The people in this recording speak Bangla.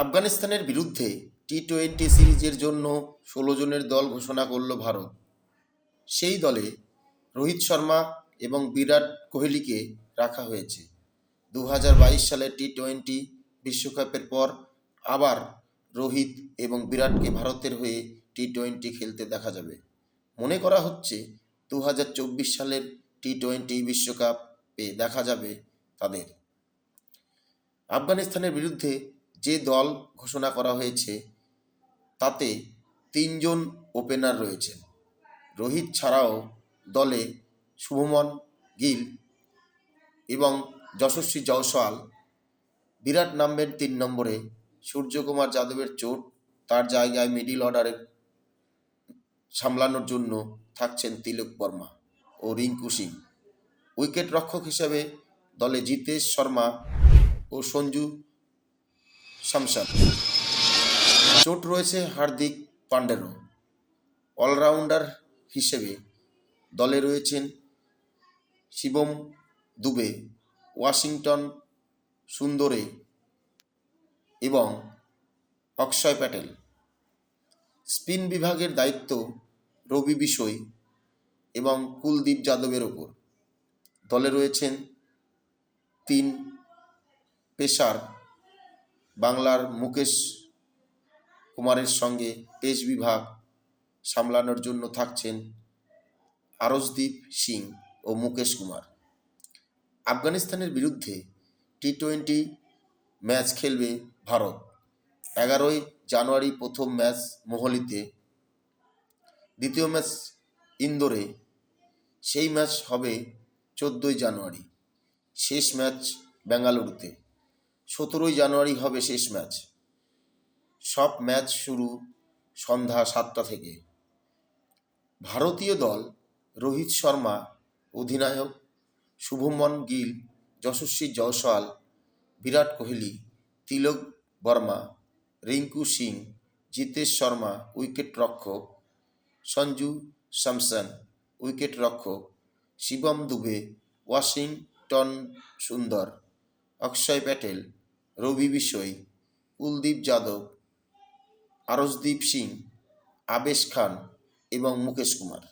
আফগানিস্তানের বিরুদ্ধে টি টোয়েন্টি সিরিজের জন্য ষোলো জনের দল ঘোষণা করল ভারত। সেই দলে রোহিত শর্মা এবং বিরাট কোহলিকে রাখা হয়েছে। দু সালের টি টোয়েন্টি বিশ্বকাপের পর আবার রোহিত এবং বিরাটকে ভারতের হয়ে টি টোয়েন্টি খেলতে দেখা যাবে। মনে করা হচ্ছে দু হাজার চব্বিশ সালের টি টোয়েন্টি বিশ্বকাপে দেখা যাবে তাদের। আফগানিস্তানের বিরুদ্ধে যে দল ঘোষণা করা হয়েছে, তাতে তিনজন ওপেনার রয়েছেন। রোহিত ছাড়াও দলে শুভমন গিল এবং যশস্বী জয়সওয়াল। বিরাট নামবেন তিন নম্বরে, সূর্যকুমার যাদবের চোট তার জায়গায় মিডিল অর্ডারে সামলানোর জন্য থাকছেন তিলক বর্মা ও রিঙ্কু সিং। উইকেট রক্ষক হিসেবে দলে জিতেশ শর্মা ও সঞ্জু শামসান চোট রয়েছে হার্দিক পান্ডেরও। অলরাউন্ডার হিসেবে দলে রয়েছেন শিবম দুবে, ওয়াশিংটন সুন্দরে এবং অক্ষয় প্যাটেল। স্পিন বিভাগের দায়িত্ব রবি বিষয় এবং কুলদীপ যাদবের ওপর। দলে রয়েছেন তিন পেসার বাংলার মুকেশ কুমারের সঙ্গে পেশ বিভাগ সামলানোর জন্য থাকছেন আরশদীপ সিং ও মুকেশ কুমার। আফগানিস্তানের বিরুদ্ধে টি টোয়েন্টি ম্যাচ খেলবে ভারত। এগারোই জানুয়ারি প্রথম ম্যাচ মোহলিতে। দ্বিতীয় ম্যাচ ইন্দোরে। সেই ম্যাচ হবে চোদ্দোই জানুয়ারি। শেষ ম্যাচ বেঙ্গালুরুতে। সতেরোই জানুয়ারি হবে শেষ ম্যাচ। সব ম্যাচ শুরু সন্ধ্যা সাতটা থেকে। ভারতীয় দল রোহিত শর্মা, অধিনায়ক শুভমন গিল, যশস্বী জয়সওয়াল, বিরাট কোহলি, তিলক বর্মা, রিঙ্কু সিং, জিতেশ শর্মা উইকেট রক্ষক, সঞ্জু স্যামসন উইকেট রক্ষক, শিবম দুবে, ওয়াশিংটন সুন্দর, অক্ষয় প্যাটেল রবি বিষয় কুলদীপ যাদব আরশদীপ সিং আবেশ খান এবং মুকেশ কুমার।